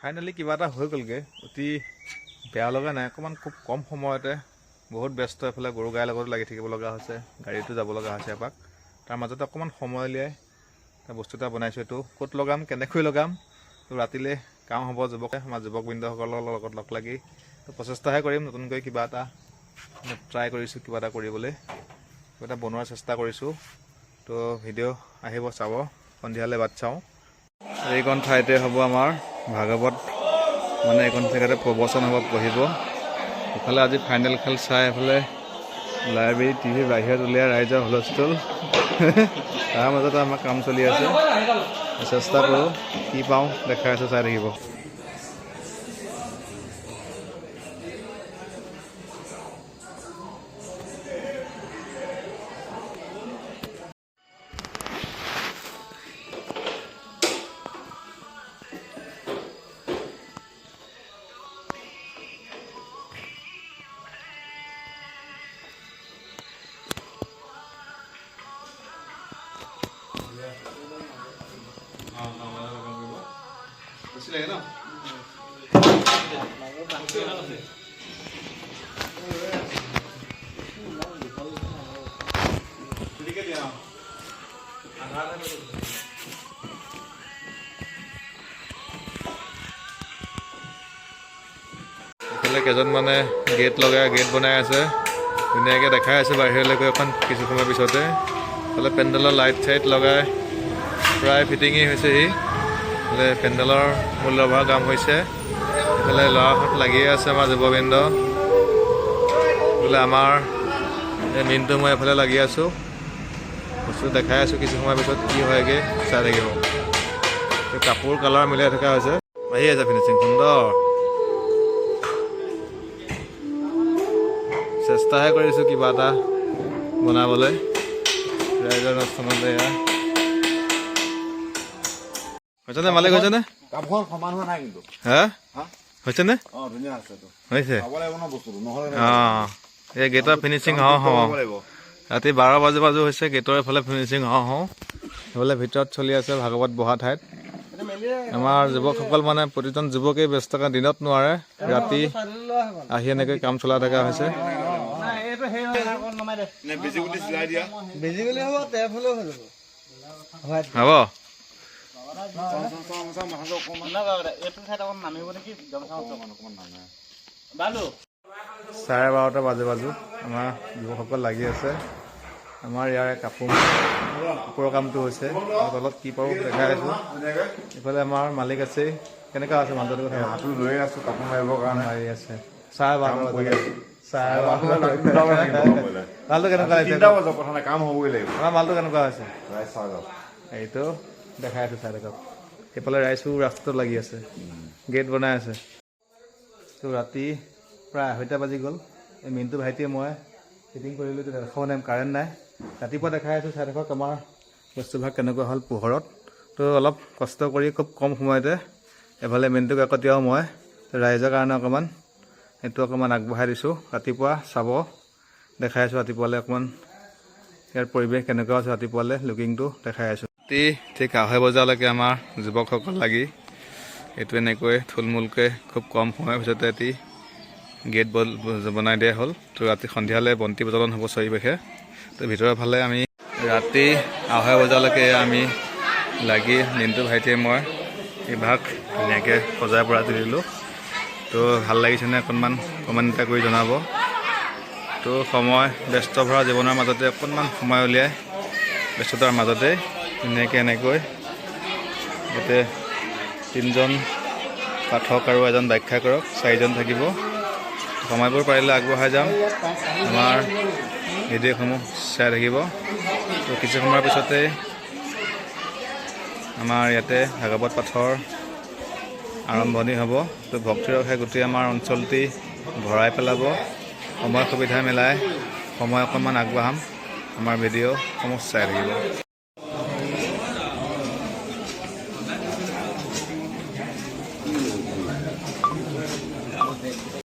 Finally কিবা এটা হৈ গ'লগৈ। অতি বেয়া লগা নাই। অকণমান খুব কম সময়তে বহুত ব্যস্ত এফালে গৰু গাইৰ লগত লাগি থাকিব লগা হৈছে। গাড়ীতো যাব লগা হৈছে এপাক। তাৰ মাজতে অকণমান সময় উলিয়াই বস্তু এটা বনাইছোঁ এইটো। ক'ত লগাম কেনেকৈ লগাম? ৰাতিলৈ কাম হ'ব যুৱকে আমাৰ যুৱকবৃন্দসকলৰ লগত লগ লাগি প্ৰচেষ্টাহে কৰিম নতুনকৈ কিবা এটা। ট্ৰাই কৰিছোঁ কিবা এটা কৰিবলৈ। কিবা এটা বনোৱাৰ চেষ্টা কৰিছোঁ। তো ভিডিঅ' আহিব চাব। সন্ধিয়ালৈ বাট চাওঁ। এইকণ ঠাইতে হ'ব আমাৰ ভাগৱত মানে এইখন জেগাতে প্ৰবচন হ'ব, পঢ়িব। ইফালে আজি ফাইনেল খেল চাই এফালে লাইব্ৰেৰী টিভি বাহিৰত উলিয়াই ৰাইজৰ হুলস্থুল। তাৰ মাজতে আমাৰ কাম চলি আছে। চেষ্টা কৰোঁ, কি পাওঁ, দেখাই আছোঁ, চাই থাকিব। ইফালে কেইজনমানে গেট লগাই গেট বনাই আছে। ধুনীয়াকৈ দেখাই আছে বাহিৰলৈকে এখন কিছু সময়ৰ পিছতে। ইফালে পেণ্ডেলৰ লাইট চাইট লগাই। প্ৰায় ফিটিঙেই হৈছেহি ইফালে পেণ্ডেলৰ মূল্যভৰা কাম হৈছে। ইফালে ল'ৰাহঁত লাগিয়ে আছে আমাৰ যুৱবৃন্দ। বোলে আমাৰ এই মিনটো মই এফালে লাগি আছোঁ। বস্তু দেখাই আছোঁ কিছু সময়ৰ পিছত কি হয়গৈ, চাই থাকিব। কাপোৰ কালাৰ মিলাই থকা হৈছে। আহি আছে ফিনিচিং সুন্দৰ। চেষ্টাহে কৰিছোঁ কিবা এটা বনাবলৈ। ৰাইজৰ অনুষ্ঠানত এয়া। হৈছেনে? মালিক হৈছেনে সমান হোৱা নাই কিন্তু। হা? হা? হৈছেনে? অ ধুনীয়া আছে হৈছে। অঁ এই গেটৰ ফিনিচিং হওঁ হওঁ। ৰাতি বাৰ বাজু বাজু হৈছে গেটৰ এইফালে ফিনিচিং হওঁ হওঁ। সেইফালে ভিতৰত চলি আছে ভাগৱত বহা ঠাইত। আমাৰ যুৱকসকল মানে প্ৰতিজন যুৱকেই ব্যস্ত কাৰণ দিনত নোৱাৰে। ৰাতি আহি এনেকৈ কাম চলাই থকা হৈছে। হ'ব। চাৰে বাৰটা বাজু বাজু। আমাৰ যুৱকসকল লাগি আছে। আমাৰ ইয়াৰে কাপোৰ কাপোৰৰ কামটো হৈছে। তলত কি পাৰোঁ দেখাই আছোঁ। ইফালে আমাৰ মালিক আছে। কেনেকুৱা আছে মানুহটোৰ কথা হাতটো লৈ আছো কাপোৰ মাৰিবৰ কাৰণে। মাৰি আছে। চাৰে বাৰটা বাজু। আছো। মালটো কেনেকুৱা হৈছে মালটো কেনেকুৱা এইটো দেখাই আছোঁ চাই থাকক সেইফালে ৰাইজো ৰাস্তাটোত লাগি আছে। গেট বনাই আছে। তো ৰাতি প্ৰায় আঢ়ৈটা বাজি গ'ল। এই মিনটো ভাইটিয়ে মই ফিটিং কৰিলোঁ তো দেখাব নাই কাৰেণ্ট নাই। ৰাতিপুৱা দেখাই আছোঁ চাই থাকক আমাৰ বস্তুভাগ কেনেকুৱা হ'ল পোহৰত। তো অলপ কষ্ট কৰি খুব কম সময়তে এফালে মিনটোক একতিয়াও মই ৰাইজৰ কাৰণে অকণমান এইটো অকণমান আগবঢ়াই দিছোঁ। ৰাতিপুৱা চাব দেখাই আছোঁ ৰাতিপুৱালৈ অকণমান ইয়াৰ পৰিৱেশ কেনেকুৱা আছে ৰাতিপুৱালৈ লুকিংটো দেখাই আছোঁ। ৰাতি ঠিক আঢ়ৈ বজালৈকে আমাৰ যুৱকসকল লাগি এইটো এনেকৈ থুলমূলকৈ খুব কম সময়ৰ পিছতে এটি গেট বনাই দিয়া হ'ল। তো ৰাতি সন্ধিয়ালৈ বন্তি প্ৰজ্বলন হ'ব চাৰিবেশে তো ভিতৰৰ ফালে আমি ৰাতি আঢ়ৈ বজালৈকে আমি লাগি দিনটো ভাইটিয়ে মই এই ভাগ ধুনীয়াকৈ সজাই পৰা তুলিলোঁ। তো ভালো লাগিছেনে অকণমান কমেণ্ট এটা কৰি জনাব। তো সময় ব্যস্ত ভৰা জীৱনৰ মাজতে অকণমান সময় উলিয়াই ব্যস্ততাৰ মাজতে ধুনীয়াকৈ এনেকৈ ইয়াতে তিনিজন পাঠক আৰু এজন ব্যাখ্যা কৰক চাৰিজন থাকিব। সময়বোৰ পাৰিলে আগবঢ়াই যাম। আমাৰ ভিডিঅ'সমূহ চাই থাকিব। তো কিছু সময়ৰ পিছতে আমাৰ ইয়াতে ভাগৱত পাঠৰ আৰম্ভণি হ'ব। তো ভক্তিৰসে গোটেই আমাৰ অঞ্চলটি ভৰাই পেলাব। সময় সুবিধা মিলাই সময় অকণমান আগবঢ়াম। আমাৰ ভিডিঅ'সমূহ চাই থাকিব।